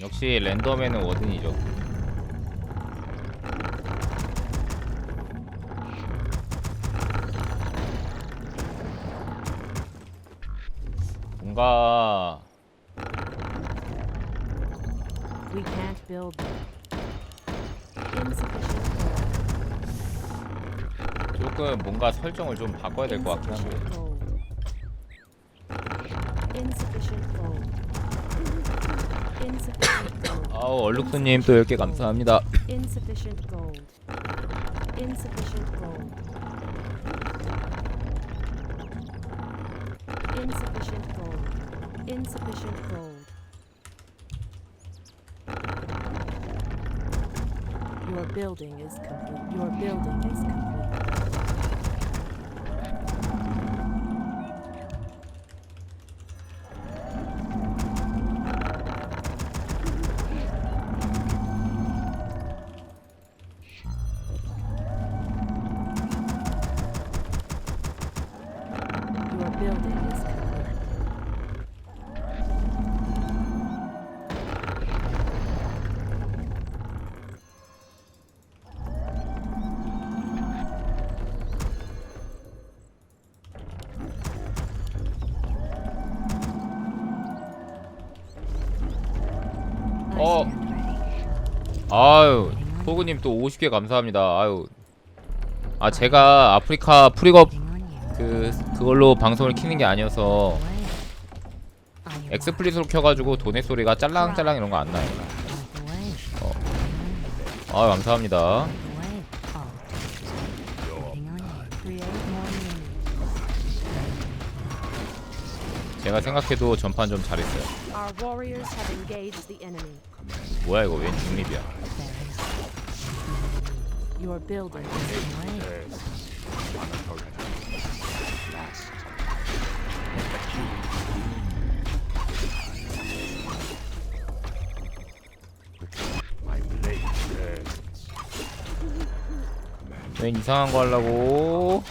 역시 랜덤에는 워든이죠. 뭔가 We can't build. Insufficient gold. 조금 뭔가 설정을 좀 바꿔야 될 것 같긴 한데. Insufficient gold. Insufficient gold. 아우 얼룩스님 또 10개 감사합니다. Insufficient gold. Insufficient gold. Insufficient gold. Insufficient gold. Your building is complete. Your building is complete. 아유 포그님 또 50개 감사합니다. 아유 아 제가 아프리카 프리겁 그 그걸로 방송을 키는 게 아니어서 엑스플릿으로 켜가지고 도네 소리가 짤랑짤랑 이런 거 안 나요. 아 감사합니다. 제가 생각해도 전판 좀 잘했어요. 뭐야 이거 웬 중립이야? Your building is complete. 웬 이상한 거 하려고?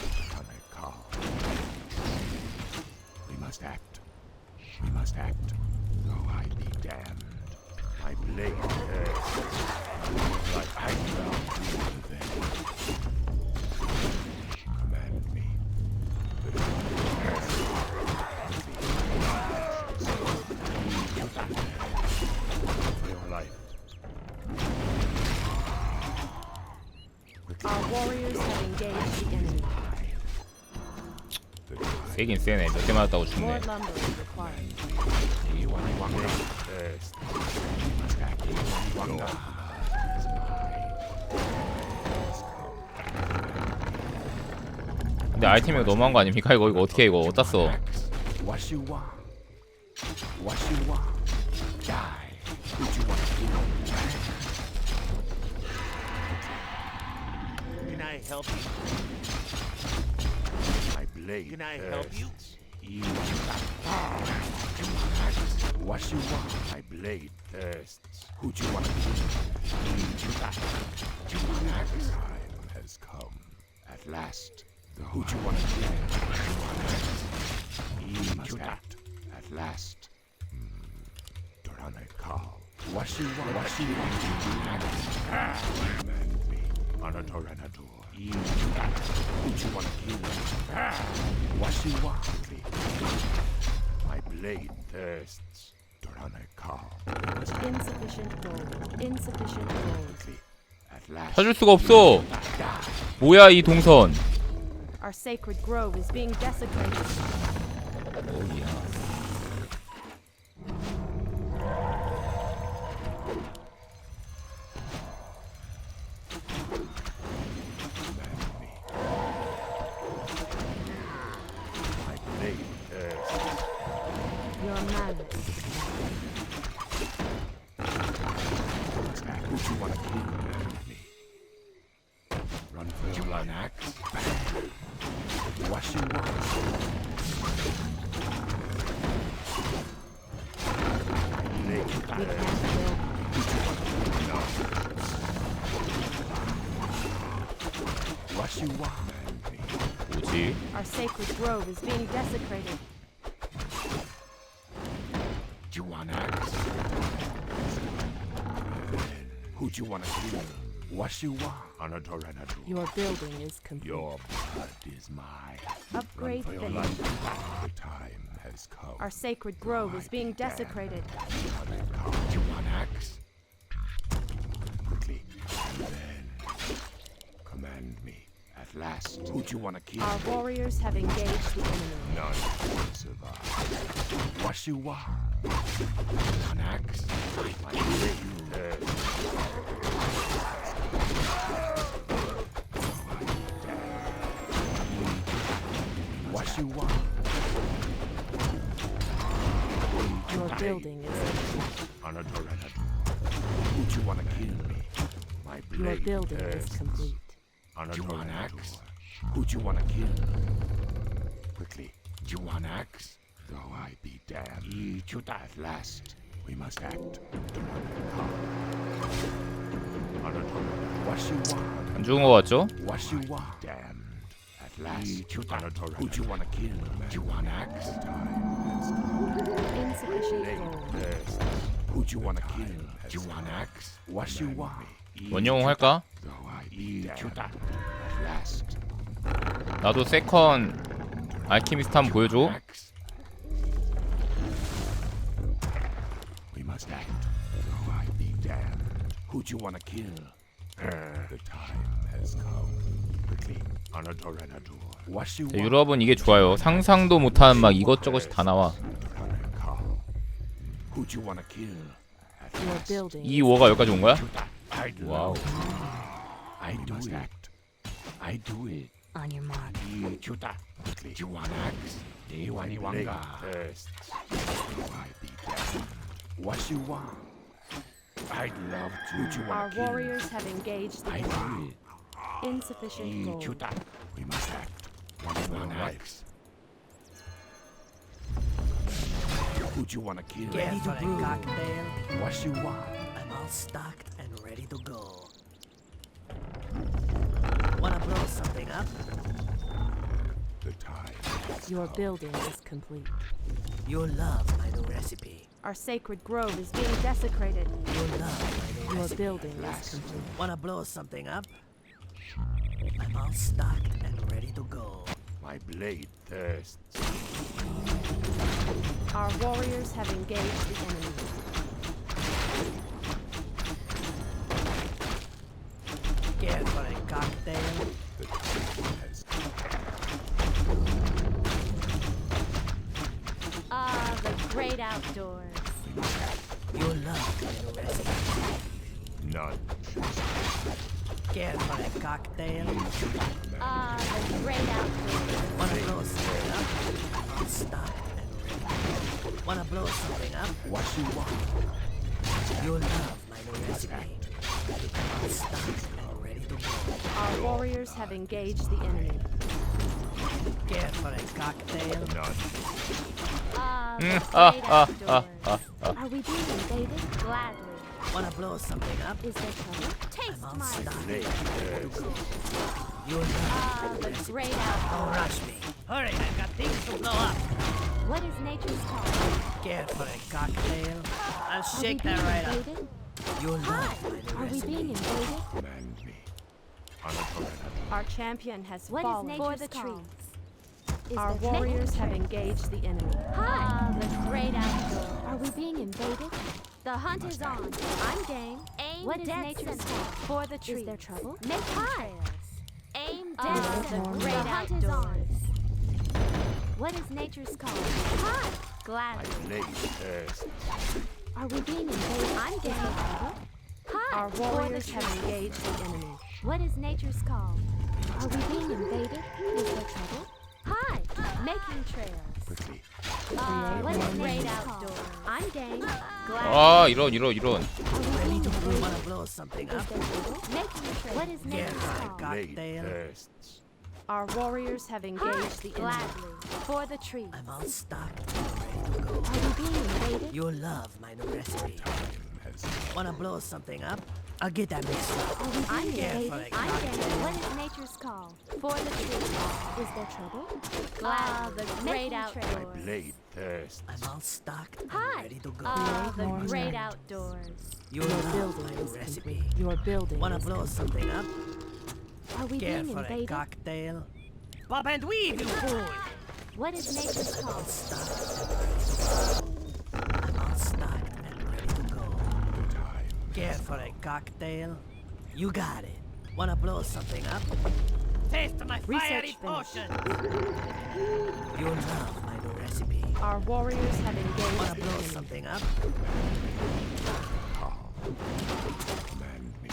세긴 세네. 몇 대 맞았다고 죽네. 근데 아이템이 너무한 거 아닙니까? 이거 이거 어떻게 해, 이거 어디다 써? Want? Can I help you? My blade. Can I help uh, you? You What you want? My blade thirsts. Who do you want? Time has come. At last. The who do you want? You must act. At last. Hmm. Dorane Kal. What you want? What you want? Command ah. me. Anadoranador. You do you want to kill? What you want? My blade thirsts. Insufficient gold. Insufficient gold. At last. 찾을 수가 없어. 뭐야 이 동선? Our sacred grove is being desecrated. 오야. We can't build. What you want? 뭐지? Our sacred grove is being desecrated. Do you want axe? Who do you wanna kill? What you want? Anador Anador. Your building is complete. Your blood is mine. Upgrade For your phase. life, the time has come. Our sacred grove is being desecrated. Do you want axe? Quickly, and then command me. At last, who do you wanna kill? Our warriors have engaged the enemy. None will survive. What you want? An axe? My blade. What you want? Your building is Anador Anador. Who do you wanna kill me? My blade. your building is bursts. complete. Do you want axe? Who do you want to kill? Quickly, do you want axe? Though I be damned, ye to at last. We must act. What you want? 안 죽은 거 같죠? What you want? Damned. At last. Who do you want to kill? Do you want axe? Who do you want to kill? Do you want axe? What you want? 원영웅 할까? 나도 세컨 알키미스트 한번 보여줘. We must act, though I be damned. Who do you want to kill? the time has come. Quickly, 네, 네, 유럽은 이게 좋아요. 상상도 못한 막 이것저것이 다 나와. 이 워가 여기까지 온 거야? 와우. Insufficient mm, gold. Chuta. We must act. One of. Who'd you want to kill? Get to brew. cocktail. What you want? I'm all stocked and ready to go. Wanna blow something up? The tide. Your building is complete. Your love my new recipe. Our sacred grove is being desecrated. You'll love my new Your recipe. building is complete. Wanna blow something up? I'm all stocked and ready to go. My blade thirsts. Our warriors have engaged the enemy. Care for a cocktail? The has Ah, the great outdoors. You'll love my new recipe. none. Care for a cocktail? Ah, the great outdoors. Wanna blow something up? I'm all stocked and ready to. Wanna blow something up? What you want? You'll love my new recipe. I'm all stocked and ready to go. Our warriors have engaged the enemy. Care for a cocktail? None. Ah, the Mm, great ah, ah, outdoors. ah, ah. Are we being invaded? Gladly. Wanna blow something up? Is there trouble? Taste my stocked. You'll love Ah, the great outdoors. Don't rush me. Hurry, I've got things to blow up. What is nature's call? Care for a cocktail? I'll Are shake that right up. You'll Hi. love my new Are we recipe. being invaded? Command me. Anatole. Our champion has What is fallen. nature's For the call? trees. Is Our there warriors have engaged the enemy. Hi, the great outdoors. Are we being invaded? The hunt is on. I'm game. Aim What is dead nature's call? For the trees. Is there trouble? Make Hi. trails. Aim Ah, dead the great the hunt is on. What is nature's call? Hi. My Gladly. blade thirsts. Are we being invaded? I'm game. Hi. Our for the warriors have trees. engaged the enemy. What is nature's call? Are we being invaded? Is there trouble? Hi. Making trails. Quickly. Uh, what is Create great more outdoors? I'm game. Gladly. 아 이런 이런 이런. Are we being invaded? Wanna blow something Is up? there trouble? Making trails. What is Care nature's for a call? Blade cocktail? thirsts. Our warriors have Hi. engaged the enemy. Gladly. For the trees. I'm all stocked and ready to go. Are we being invaded? You'll love my new recipe. Has Wanna blow something up? I'll get that mixed up. I'm being Yeah, invaded? for like I'm cocktail. getting. What is nature's call? For the tree. Is there trouble? Ah, the great outdoors. trail. Blade thirsts. I'm all stocked Hi. ready to go. Ah, the More great land. outdoors. you Your building my is recipe. complete. Your building Wanna blow complete. something up? Are we Care being for a cocktail? Bob and weave, you fool! What is nature's call? Care for a cocktail? You got it. Wanna blow something up? Taste my fiery Research finished. potion! You love my new recipe. Our warriors have engaged Wanna blow enemy. something up? Command me.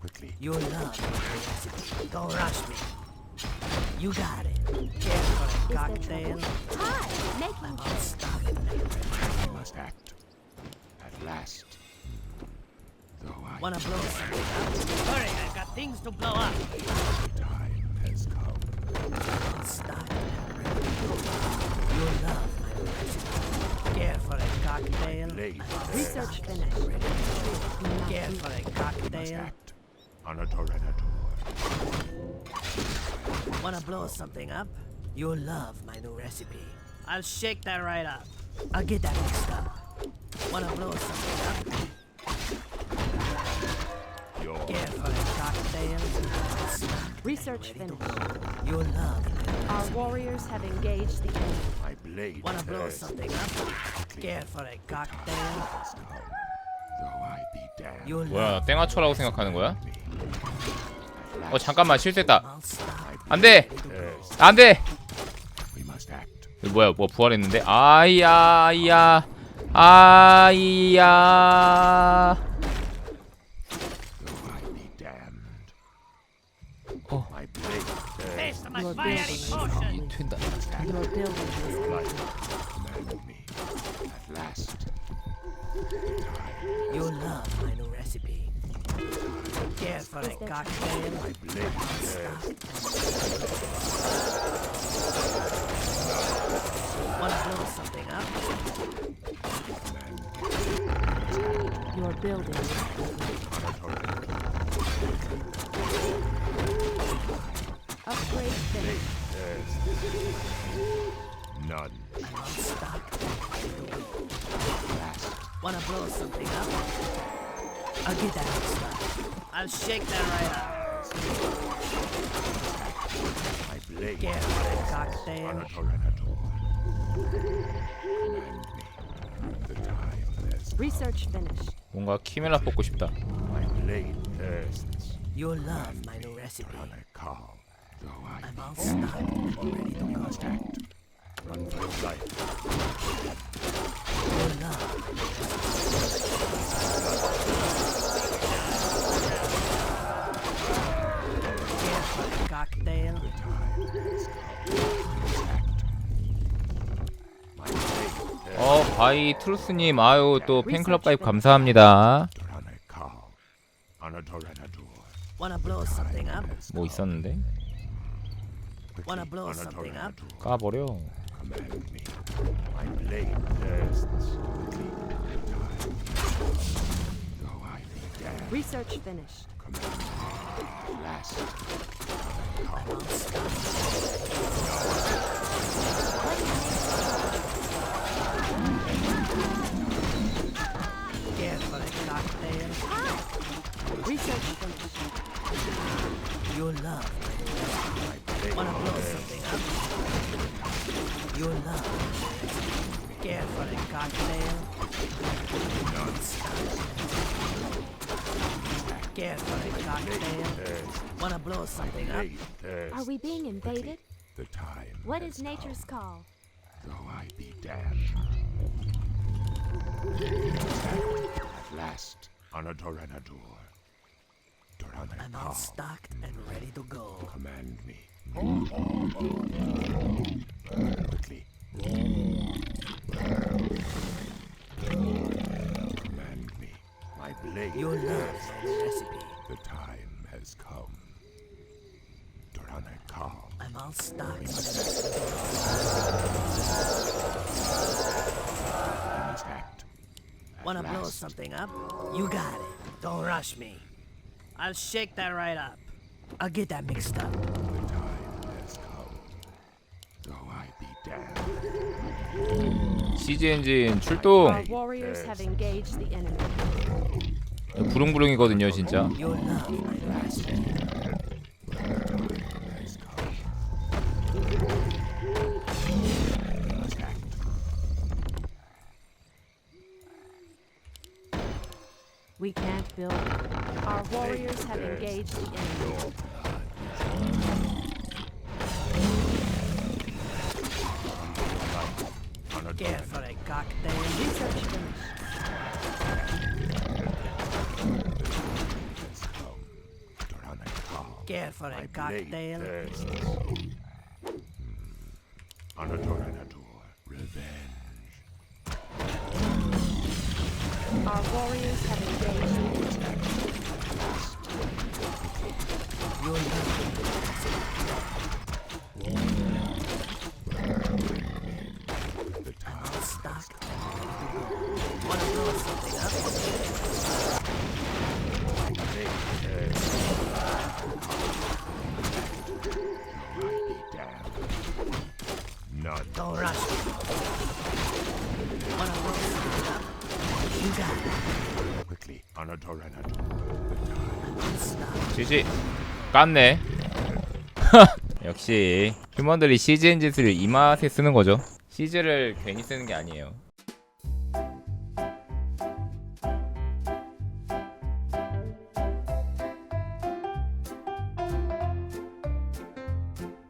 Quickly. You love my recipe. Don't rush me. You got it. Care for a there cocktail? Hi. Making I'm all trail. stocked and ready. I must act. At last. Wanna blow something up? Hurry, I've got things to blow up. the time has come. All stocked and ready to. You love my new recipe. Care for a cocktail? Research finished. Care for a cocktail? On a. Wanna blow something up? You'll love my new recipe. I'll shake that right up. I'll get that mixed up. Wanna blow something up? Your Care for a cocktail? Research finished. You'll love Our warriors have engaged the enemy. my blade Wanna blow something up? Care for a cocktail? has come. Though I be damned. You'll 뭐야 love 땡아초라고 생각하는 거야? 어 잠깐만 실수했다. 안돼. 안돼 뭐야 뭐 부활했는데 아이야 아이야 아이야 fiery potion! Your is Your life me. At last. You'll love my new recipe. Care for a cocktail? My blade. Wanna blow something up? Your building. Upgrade finished. None. Wanna blow something up? I'll get that up. I'll shake that right up. My blade a on cocktail? a Torrenator. Command me. The time has Research finished. 뭔가 키멜라 뽑고 싶다 My blade thirsts. You'll love my new recipe. On a call. So I am outside already the last act. Run for your life. Your love. Careful, cocktail. 어, 바이 트루스님, 아유, 또 팬클럽 가입 감사합니다. 뭐 있었는데? Wanna blow something up? 까버려 Command me. My blade thirsts. Quickly. The time. Though I be damned. Research finished. Command me. At last. Care for a cocktail? Research finished. You'll love my new recipe. Wanna blow something up? You'll love my. Care for a cocktail? Care for a cocktail? Wanna blow something up? Are we being invaded? The time. What has is nature's come, call? Though I be damned. At last. On a Torrenator. Torana I'm all stocked and ready to go. Command me. Quickly. Command me. My blade. You'll love my recipe. The time has come. Dorana I'm all stocked. You must act. Wanna blow something up? You got it. Don't rush me. I'll shake that right up. I'll get that mixed up. CG 엔진 출동. Our warriors have engaged the enemy. 부릉부릉이거든요 진짜. Your love, my master. We can't build. Our warriors have engaged the enemy. For a My blade cocktail? thirsts. Revenge. Our warriors have engaged the enemy. Your love. The time Stock. Wanna blow something up? It. Quickly. Stop. GG. 깠네. 역시 휴먼들이 CG 엔진을 이 맛에 쓰는 거죠. CG를 괜히 쓰는 게 아니에요.